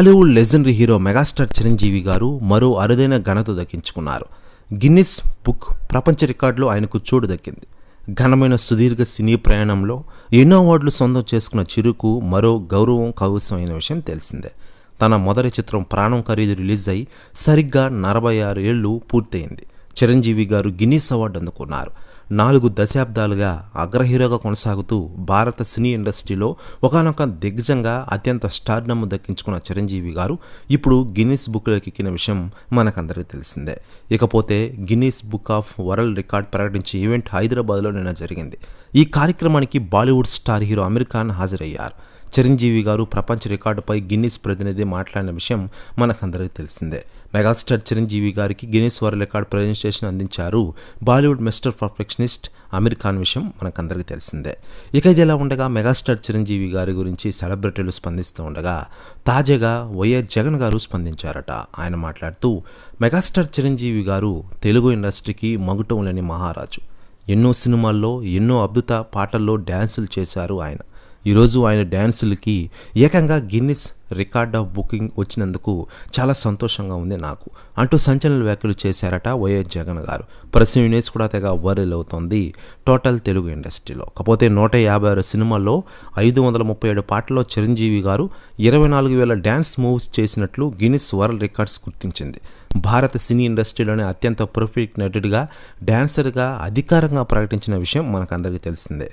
Tollywood legendary hero megastar Chiranjeevi గారు మరో అరుదైన ఘనత దక్కించుకున్నారు. గిన్నిస్ బుక్ ప్రపంచ రికార్డులో ఆయనకు చోటు దక్కింది. ఘనమైన సుదీర్ఘ సినీ ప్రయాణంలో ఎన్నో అవార్డులు సొంతం చేసుకున్న చిరుకు మరో గౌరవం కవసమైన విషయం తెలిసిందే. తన మొదటి చిత్రం ప్రాణం ఖరీదు రిలీజ్ అయి సరిగ్గా నలభై ఆరు ఏళ్ళు పూర్తయింది. చిరంజీవి గారు గిన్నీస్ అవార్డు అందుకున్నారు. నాలుగు దశాబ్దాలుగా అగ్రహీరోగా కొనసాగుతూ భారత సినీ ఇండస్ట్రీలో ఒకనొక దిగ్గజంగా అత్యంత స్టార్డమ్ దక్కించుకున్న చిరంజీవి గారు ఇప్పుడు గిన్నీస్ బుక్లోకి ఎక్కిన విషయం మనకందరికీ తెలిసిందే. ఇకపోతే Guinness book of world record ప్రకటించే ఈవెంట్ హైదరాబాద్లో నిన్న జరిగింది. ఈ కార్యక్రమానికి Bollywood star hero Aamir Khan హాజరయ్యారు. చిరంజీవి గారు ప్రపంచ రికార్డుపై గిన్నిస్ ప్రతినిధి మాట్లాడిన విషయం మనకందరికీ తెలిసిందే. మెగాస్టార్ చిరంజీవి గారికి గిన్నిస్ వరల్డ్ రికార్డ్ ప్రజెంటేషన్ అందించారు Bollywood mister perfectionist Aamir Khan విషయం మనకందరికీ తెలిసిందే. ఇక ఇది ఎలా ఉండగా మెగాస్టార్ చిరంజీవి గారి గురించి సెలబ్రిటీలు స్పందిస్తూ ఉండగా తాజాగా వైఎస్ జగన్ గారు స్పందించారట. ఆయన మాట్లాడుతూ మెగాస్టార్ చిరంజీవి గారు తెలుగు ఇండస్ట్రీకి మగుటం లేని మహారాజు. ఎన్నో సినిమాల్లో ఎన్నో అద్భుత పాటల్లో డ్యాన్సులు చేశారు ఆయన. ఈరోజు ఆయన డ్యాన్సులకి ఏకంగా గిన్నిస్ రికార్డ్ ఆఫ్ బుకింగ్ వచ్చినందుకు చాలా సంతోషంగా ఉంది నాకు. అంటూ సంచలన వ్యాఖ్యలు చేశారట వైఎస్ జగన్ గారు. ప్రెస్ యూనిస్ కూడా తెగ వైరల్ అవుతోంది టోటల్ తెలుగు ఇండస్ట్రీలో. కాకపోతే నూట యాభై ఆరు సినిమాల్లో ఐదు వందల ముప్పై ఏడు పాటల్లో చిరంజీవి గారు ఇరవై నాలుగు వేల డ్యాన్స్ మూవ్స్ చేసినట్లు గిన్నిస్ వరల్డ్ రికార్డ్స్ గుర్తించింది. భారత సినీ ఇండస్ట్రీలోనే అత్యంత పర్ఫెక్ట్ నటుడిగా డ్యాన్సర్గా అధికారంగా ప్రకటించిన విషయం మనకందరికీ తెలిసిందే.